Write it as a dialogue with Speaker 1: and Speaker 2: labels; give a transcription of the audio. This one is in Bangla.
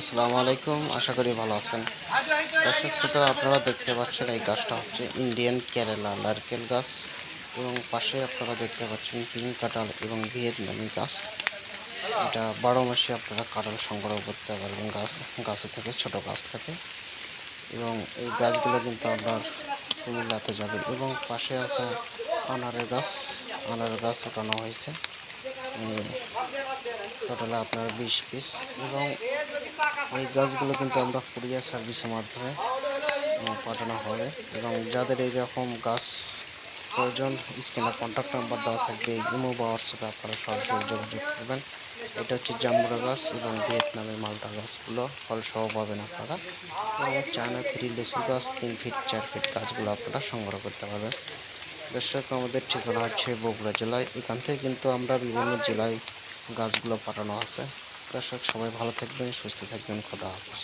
Speaker 1: আসসালামু আলাইকুম, আশা করি ভালো আছেন। দর্শক শ্রোতারা আপনারা দেখতে পাচ্ছেন এই গাছটা হচ্ছে ইন্ডিয়ান কেরালা নারকেল গাছ এবং পাশে আপনারা দেখতে পাচ্ছেন পিঙ্ক কাঁঠাল এবং ভিয়েতনামি গাছ। এটা বারো মাসে আপনারা কাঁঠাল সংগ্রহ করতে পারবেন গাছ, গাছে থেকে, ছোট গাছ থেকে। এবং এই গাছগুলো কিন্তু আপনার কুমিল্লাতে যাবে এবং পাশে আছে আনারের গাছ আনারের গাছ ওঠানো হয়েছে। টোটালে আপনার বিশ পিস এবং এই গাছগুলো কিন্তু আমরা কুরিয়ার সার্ভিসের মাধ্যমে পাঠানো হবে এবং যাদের এইরকম গাছ প্রয়োজন, স্ক্রিনে কন্ট্যাক্ট নাম্বার দেওয়া থাকবে ইমো বা হোয়াটসঅ্যাপে আপনারা সরাসরি যোগাযোগ করবেন। এটা হচ্ছে জাম্বুরা গাছ এবং ভিয়েতনামের মালটা গাছগুলো ফল সহ পাবেন আপনারা। এবং চায়না থ্রি লেসু গাছ, তিন ফিট, চার ফিট গাছগুলো আপনারা সংগ্রহ করতে পারবেন। দর্শক, আমাদের ঠিকানা হচ্ছে বগুড়া জেলায়। এখান থেকে কিন্তু আমরা বিভিন্ন জেলায় গাছগুলো পাঠানো আছে। দর্শক সবাই ভালো থাকবেন সুস্থ থাকবেন। খোদা হাফেজ।